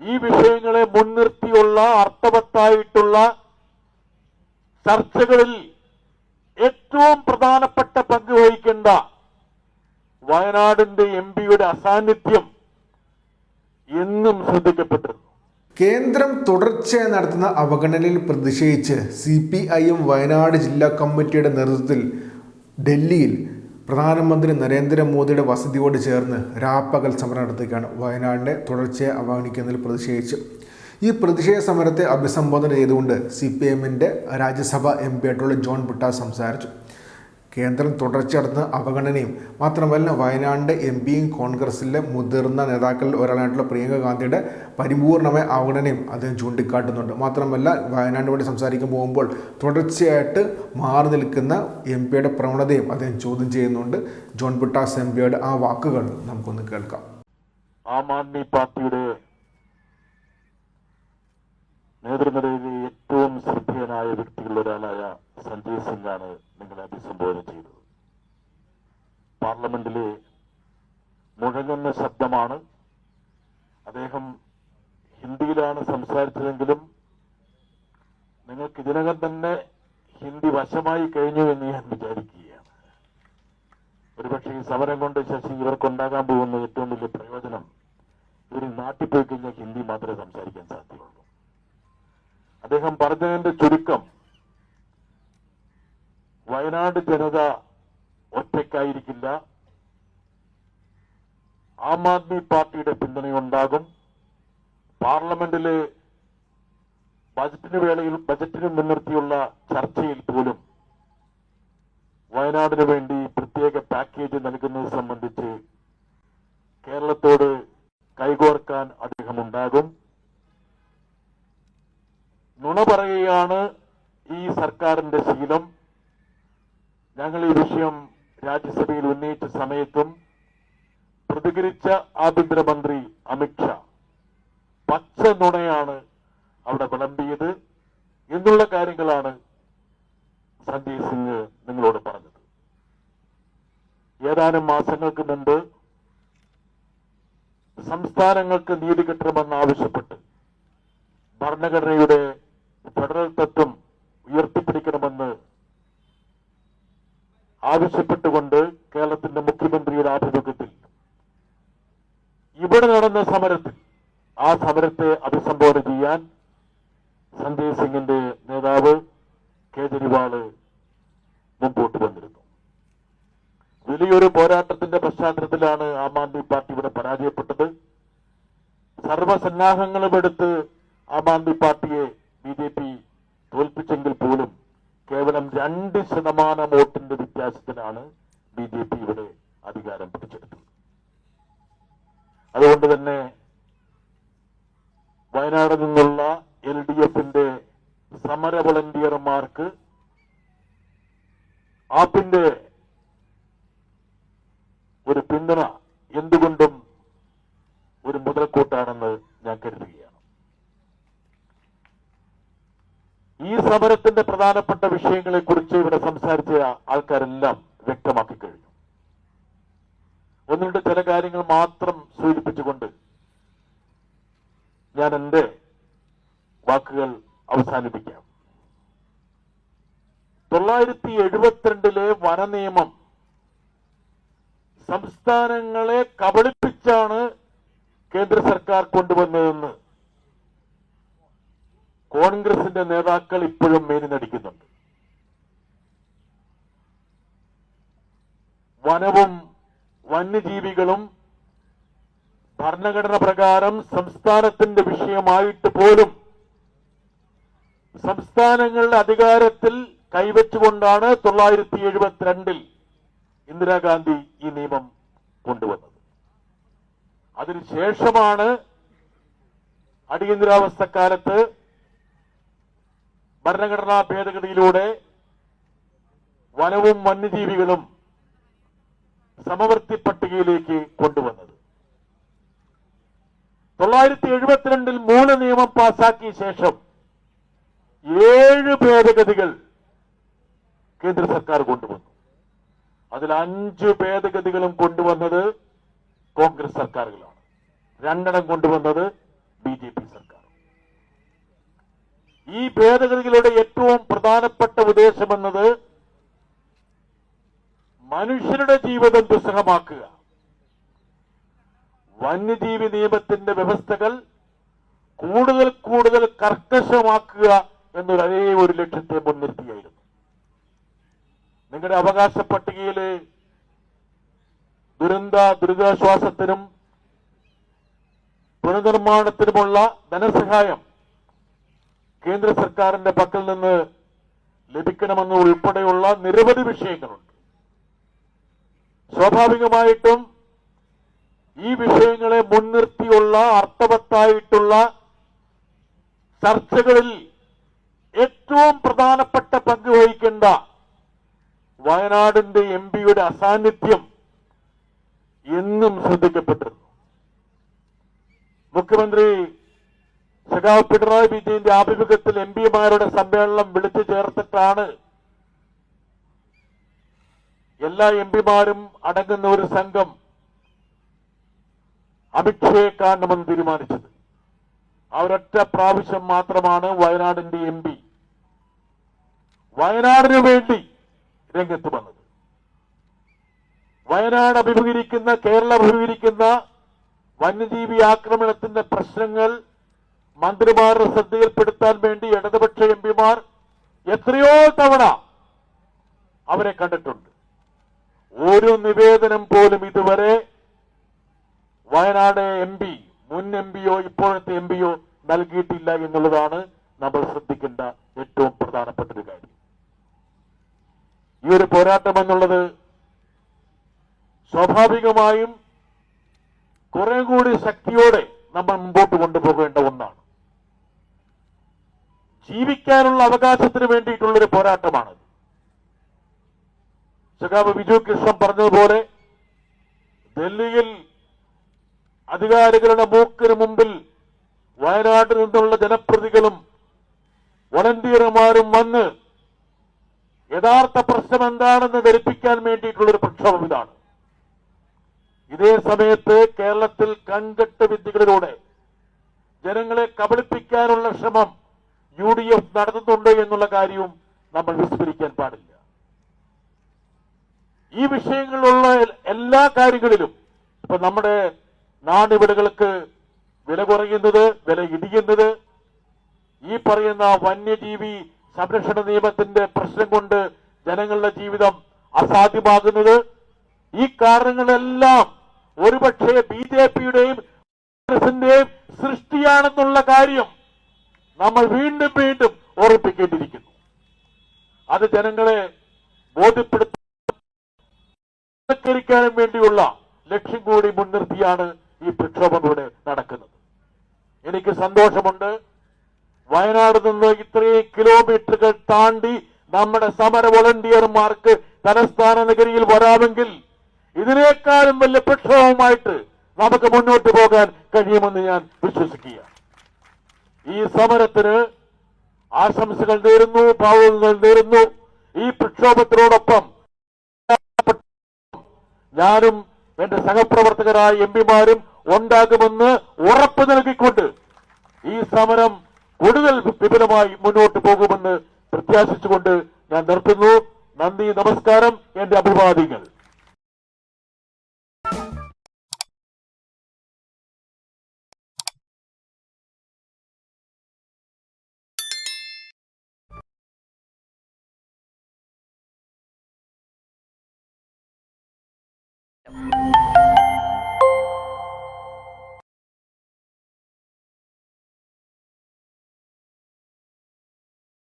ഈ വിഷയങ്ങളെ മുൻനിർത്തിയുള്ള അർത്ഥവത്തായിട്ടുള്ള ചർച്ചകളിൽ ഏറ്റവും പ്രധാനപ്പെട്ട പങ്ക് വഹിക്കേണ്ട വയനാടിന്റെ എം പിയുടെ അസാന്നിധ്യം എന്നും ശ്രദ്ധിക്കപ്പെട്ടിരുന്നു. കേന്ദ്രം തുടർച്ചയായി നടത്തുന്ന അവഗണനയിൽ പ്രതിഷേധിച്ച് C P I M Wayanad ജില്ലാ കമ്മിറ്റിയുടെ നേതൃത്വത്തിൽ ഡൽഹിയിൽ പ്രധാനമന്ത്രി നരേന്ദ്രമോദിയുടെ വസതിയോട് ചേർന്ന് രാപ്പകൽ സമരം നടത്തുകയാണ് വയനാടിനെ തുടർച്ചയെ അവഗണിക്കുന്നതിൽ പ്രതിഷേധിച്ച്. ഈ പ്രതിഷേധ സമരത്തെ അഭിസംബോധന ചെയ്തുകൊണ്ട് സി പി എമ്മിന്റെ രാജ്യസഭ എം പി ആയിട്ടുള്ള ജോൺ ബുട്ട സംസാരിച്ചു. കേന്ദ്രം തുടർച്ച നടത്തുന്ന അവഗണനയും മാത്രമല്ല വയനാട് എം പിയും കോൺഗ്രസിലെ മുതിർന്ന നേതാക്കളിൽ ഒരാളായിട്ടുള്ള പ്രിയങ്ക ഗാന്ധിയുടെ പരിപൂർണമായ അവഗണനയും അദ്ദേഹം ചൂണ്ടിക്കാട്ടുന്നുണ്ട്. മാത്രമല്ല വയനാട് വേണ്ടി സംസാരിക്കാൻ പോകുമ്പോൾ തുടർച്ചയായിട്ട് മാറി നിൽക്കുന്ന എം പിയുടെ പ്രവണതയും അദ്ദേഹം ചോദ്യം ചെയ്യുന്നുണ്ട്. ജോൺ പിട്ടാസ് എം പിയുടെ ആ വാക്കുകൾ നമുക്കൊന്ന് കേൾക്കാം. ആം ആദ്മി പാർട്ടിയുടെ നേതൃനിരയിലെ ഏറ്റവും ശ്രദ്ധേയനായ വ്യക്തികളിൽ ഒരാളായ സഞ്ജയ് സിംഗാണ് നിങ്ങളെ അഭിസംബോധന ചെയ്തത്. പാർലമെന്റിലെ മുഴങ്ങുന്ന ശബ്ദമാണ്. അദ്ദേഹം ഹിന്ദിയിലാണ് സംസാരിച്ചതെങ്കിലും നിങ്ങൾക്ക് ഇതിനകം തന്നെ ഹിന്ദി വശമായി കഴിഞ്ഞു എന്ന് ഞാൻ വിചാരിക്കുകയാണ്. ഒരുപക്ഷെ ഈ സമരം കൊണ്ട് ശശി ഇവർക്കുണ്ടാകാൻ പോകുന്ന ഏറ്റവും വലിയ പ്രയോജനം ഇവർ നാട്ടിൽ പോയി കഴിഞ്ഞാൽ ഹിന്ദി മാത്രമേ സംസാരിക്കാൻ സാധ്യതയുള്ളൂ. അദ്ദേഹം പറഞ്ഞതിന്റെ ചുരുക്കം. വയനാട് ജനത ഒറ്റയ്ക്കായിരിക്കില്ല. ആം ആദ്മി പാർട്ടിയുടെ പിന്തുണയുണ്ടാകും. പാർലമെന്റിലെ ബജറ്റിന് വേളയിൽ ബജറ്റിന് മുൻനിർത്തിയുള്ള ചർച്ചയിൽ പോലും വയനാടിന് വേണ്ടി പ്രത്യേക പാക്കേജ് നൽകുന്നത് സംബന്ധിച്ച് കേരളത്തോട് കൈകോർക്കാൻ അദ്ദേഹം ഉണ്ടാകും നുണ പറയുകയാണ് ഈ സർക്കാരിന്റെ ശീലം. ഞങ്ങൾ ഈ വിഷയം രാജ്യസഭയിൽ ഉന്നയിച്ച സമയത്തും പ്രതികരിച്ച ആഭ്യന്തരമന്ത്രി അമിത്ഷാ പച്ച നുണയാണ് അവിടെ വിളമ്പിയത് എന്നുള്ള കാര്യങ്ങളാണ് സഞ്ജയ് സിംഗ് നിങ്ങളോട് പറഞ്ഞത്. ഏതാനും മാസങ്ങൾക്ക് മുമ്പ് സംസ്ഥാനങ്ങൾക്ക് നീതി കിട്ടണമെന്ന് ആവശ്യപ്പെട്ട് ഭരണഘടനയുടെ ഫെഡറൽ തത്വം ഉയർത്തിപ്പിടിക്കണമെന്ന് ആവശ്യപ്പെട്ടുകൊണ്ട് കേരളത്തിന്റെ മുഖ്യമന്ത്രിയുടെ ആഭിമുഖ്യത്തിൽ ഇവിടെ നടന്ന സമരത്തിൽ ആ സമരത്തെ അഭിസംബോധന ചെയ്യാൻ സഞ്ജയ് സിംഗിന്റെ നേതാവ് കേജ്രിവാൾ മുമ്പോട്ട് വന്നിരുന്നു. വലിയൊരു പോരാട്ടത്തിന്റെ പശ്ചാത്തലത്തിലാണ് ആം ആദ്മി പാർട്ടി ഇവിടെ പരാജയപ്പെട്ടത്. സർവസന്നാഹങ്ങളും എടുത്ത് ആം ആദ്മി പാർട്ടിയെ ബി ജെ പി തോൽപ്പിച്ചെങ്കിൽ പോലും കേവലം രണ്ട് ശതമാനം വോട്ടിന്റെ വ്യത്യാസത്തിനാണ് ബി ജെ പി ഇവിടെ അധികാരം പിടിച്ചെടുത്തത്. അതുകൊണ്ട് തന്നെ വയനാട് നിന്നുള്ള എൽ ഡി എഫിന്റെ സമര വളണ്ടിയർമാർക്ക് ആപ്പിന്റെ ഒരു പിന്തുണ എന്തുകൊണ്ടും ഒരു മുതൽക്കൂട്ടാണെന്ന് ഞാൻ കരുതുകയാണ് ഈ സമരത്തിന്റെ പ്രധാനപ്പെട്ട വിഷയങ്ങളെ കുറിച്ച് ഇവിടെ സംസാരിച്ച ആൾക്കാരെല്ലാം വ്യക്തമാക്കി കഴിഞ്ഞു. ഒന്നുകൊണ്ട് ചില കാര്യങ്ങൾ മാത്രം സൂചിപ്പിച്ചുകൊണ്ട് ഞാൻ എന്റെ വാക്കുകൾ അവസാനിപ്പിക്കാം. തൊള്ളായിരത്തി എഴുപത്തിരണ്ടിലെ വനനിയമം സംസ്ഥാനങ്ങളെ കബളിപ്പിച്ചാണ് കേന്ദ്ര സർക്കാർ കൊണ്ടുവന്നതെന്ന് കോൺഗ്രസിന്റെ നേതാക്കൾ ഇപ്പോഴും മേനി നടിക്കുന്നുണ്ട്. വനവും വന്യജീവികളും ഭരണഘടന പ്രകാരം സംസ്ഥാനത്തിന്റെ വിഷയമായിട്ട് പോലും സംസ്ഥാനങ്ങളുടെ അധികാരത്തിൽ കൈവച്ചുകൊണ്ടാണ് തൊള്ളായിരത്തി എഴുപത്തിരണ്ടിൽ ഇന്ദിരാഗാന്ധി ഈ നിയമം കൊണ്ടുവന്നത്. അതിനുശേഷമാണ് അടിയന്തരാവസ്ഥ കാലത്ത് ഭരണഘടനാ ഭേദഗതിയിലൂടെ വനവും വന്യജീവികളും സമവർത്തി പട്ടികയിലേക്ക് കൊണ്ടുവന്നത്. തൊള്ളായിരത്തി എഴുപത്തിരണ്ടിൽ മൂല നിയമം പാസാക്കിയ ശേഷം ഏഴ് ഭേദഗതികൾ കേന്ദ്ര സർക്കാർ കൊണ്ടുവന്നു. അതിൽ അഞ്ച് ഭേദഗതികളും കൊണ്ടുവന്നത് കോൺഗ്രസ് സർക്കാരുകളാണ്. രണ്ടെണ്ണം കൊണ്ടുവന്നത് ബി ജെ പി ഈ ഭേദഗതികളുടെ ഏറ്റവും പ്രധാനപ്പെട്ട ഉദ്ദേശമെന്നത് മനുഷ്യരുടെ ജീവിതം ദുസ്സഹമാക്കുക. വന്യജീവി നിയമത്തിന്റെ വ്യവസ്ഥകൾ കൂടുതൽ കൂടുതൽ കർക്കശമാക്കുക എന്നൊരു അതേ ഒരു ലക്ഷ്യത്തെ മുൻനിർത്തിയായിരുന്നു. നിങ്ങളുടെ അവകാശ പട്ടികയിലെ ദുരന്ത ദുരിതാശ്വാസത്തിനും പുനർനിർമ്മാണത്തിനുമുള്ള ധനസഹായം കേന്ദ്ര സർക്കാരിന്റെ പക്കൽ നിന്ന് ലഭിക്കണമെന്ന് ഉൾപ്പെടെയുള്ള നിരവധി വിഷയങ്ങളുണ്ട്. സ്വാഭാവികമായിട്ടും ഈ വിഷയങ്ങളെ മുൻനിർത്തിയുള്ള അർത്ഥവത്തായിട്ടുള്ള ചർച്ചകളിൽ ഏറ്റവും പ്രധാനപ്പെട്ട പങ്ക് വഹിക്കേണ്ട വയനാടിന്റെ എം പിയുടെ അസാന്നിധ്യം എന്നും ശ്രദ്ധിക്കപ്പെട്ടിരുന്നു. മുഖ്യമന്ത്രി സഖാവ് പിണറായി വിജയന്റെ ആഭിമുഖ്യത്തിൽ എം പിമാരുടെ സമ്മേളനം വിളിച്ചു ചേർത്തിട്ടാണ് എല്ലാ എം പിമാരും അടങ്ങുന്ന ഒരു സംഘം അമിത്ഷയെ കാണണമെന്ന് തീരുമാനിച്ചത്. അവരൊറ്റ പ്രാവശ്യം മാത്രമാണ് വയനാടിന്റെ എം പി. വയനാടിന് വേണ്ടി രംഗത്ത് വന്നത്. വയനാട് അഭിമുഖീകരിക്കുന്ന കേരളം അഭിമുഖീകരിക്കുന്ന വന്യജീവി ആക്രമണത്തിന്റെ പ്രശ്നങ്ങൾ മന്ത്രിമാരുടെ ശ്രദ്ധയിൽപ്പെടുത്താൻ വേണ്ടി ഇടതുപക്ഷ എം പിമാർ എത്രയോ തവണ അവരെ കണ്ടിട്ടുണ്ട്. ഒരു നിവേദനം പോലും ഇതുവരെ വയനാട് എം പി മുൻ എം പിയോ ഇപ്പോഴത്തെ എം പിയോ നൽകിയിട്ടില്ല എന്നുള്ളതാണ് നമ്മൾ ശ്രദ്ധിക്കേണ്ട ഏറ്റവും പ്രധാനപ്പെട്ട ഒരു കാര്യം. ഈ ഒരു പോരാട്ടം എന്നുള്ളത് സ്വാഭാവികമായും കുറെ കൂടി ശക്തിയോടെ നമ്മൾ മുമ്പോട്ട് കൊണ്ടുപോകേണ്ട ജീവിക്കാനുള്ള അവകാശത്തിന് വേണ്ടിയിട്ടുള്ളൊരു പോരാട്ടമാണ്. സഖാവ് ബിജു കൃഷ്ണൻ പറഞ്ഞതുപോലെ ഡൽഹിയിൽ അധികാരികളുടെ മൂക്കിന് മുമ്പിൽ വയനാട്ടിൽ നിന്നുള്ള ജനപ്രതികളും വളണ്ടിയർമാരും വന്ന് യഥാർത്ഥ പ്രശ്നം എന്താണെന്ന് ധരിപ്പിക്കാൻ വേണ്ടിയിട്ടുള്ളൊരു പ്രക്ഷോഭം ഇതാണ്. ഇതേ സമയത്ത് കേരളത്തിൽ കൺകെട്ട് വിദ്യകളിലൂടെ ജനങ്ങളെ കബളിപ്പിക്കാനുള്ള ശ്രമം യു ഡി എഫ് നടത്തുന്നുണ്ട് എന്നുള്ള കാര്യവും നമ്മൾ വിസ്മരിക്കാൻ പാടില്ല. ഈ വിഷയങ്ങളിലുള്ള എല്ലാ കാര്യങ്ങളിലും ഇപ്പൊ നമ്മുടെ നാടിവിടുകൾക്ക് വില കുറയുന്നത് വില ഇടിയുന്നത് ഈ പറയുന്ന വന്യജീവി സംരക്ഷണ നിയമത്തിന്റെ പ്രശ്നം കൊണ്ട് ജനങ്ങളുടെ ജീവിതം അസാധ്യമാകുന്നത് ഈ കാരണങ്ങളെല്ലാം ഒരുപക്ഷെ ബി ജെ പിയുടെയും കോൺഗ്രസിന്റെയും സൃഷ്ടിയാണെന്നുള്ള കാര്യം നമ്മൾ വീണ്ടും വീണ്ടും ഓർമ്മിപ്പിക്കേണ്ടിയിരിക്കുന്നു. അത് ജനങ്ങളെ ബോധ്യപ്പെടുത്തിക്കാനും വേണ്ടിയുള്ള ലക്ഷ്യം കൂടി മുൻനിർത്തിയാണ് ഈ പ്രക്ഷോഭം ഇവിടെ നടക്കുന്നത്. എനിക്ക് സന്തോഷമുണ്ട്. വയനാട് നിന്ന് ഇത്രയും കിലോമീറ്ററുകൾ താണ്ടി നമ്മുടെ സമര വോളണ്ടിയർമാർക്ക് തലസ്ഥാന നഗരിയിൽ വരാമെങ്കിൽ ഇതിനേക്കാളും വലിയ പ്രക്ഷോഭവുമായിട്ട് നമുക്ക് മുന്നോട്ട് പോകാൻ കഴിയുമെന്ന് ഞാൻ വിശ്വസിക്കുക ഈ സമരത്തിന് ആശംസകൾ നേരുന്നു ഭാവുകങ്ങൾ നേരുന്നു. ഈ പ്രക്ഷോഭത്തിനോടൊപ്പം ഞാനും എന്റെ സഹപ്രവർത്തകരായ എം പിമാരും ഉണ്ടാകുമെന്ന് ഉറപ്പ് നൽകിക്കൊണ്ട് ഈ സമരം കൂടുതൽ വിപുലമായി മുന്നോട്ട് പോകുമെന്ന് പ്രത്യാശിച്ചുകൊണ്ട് ഞാൻ നിർത്തുന്നു. നന്ദി നമസ്കാരം എന്റെ അഭിവാദ്യങ്ങൾ.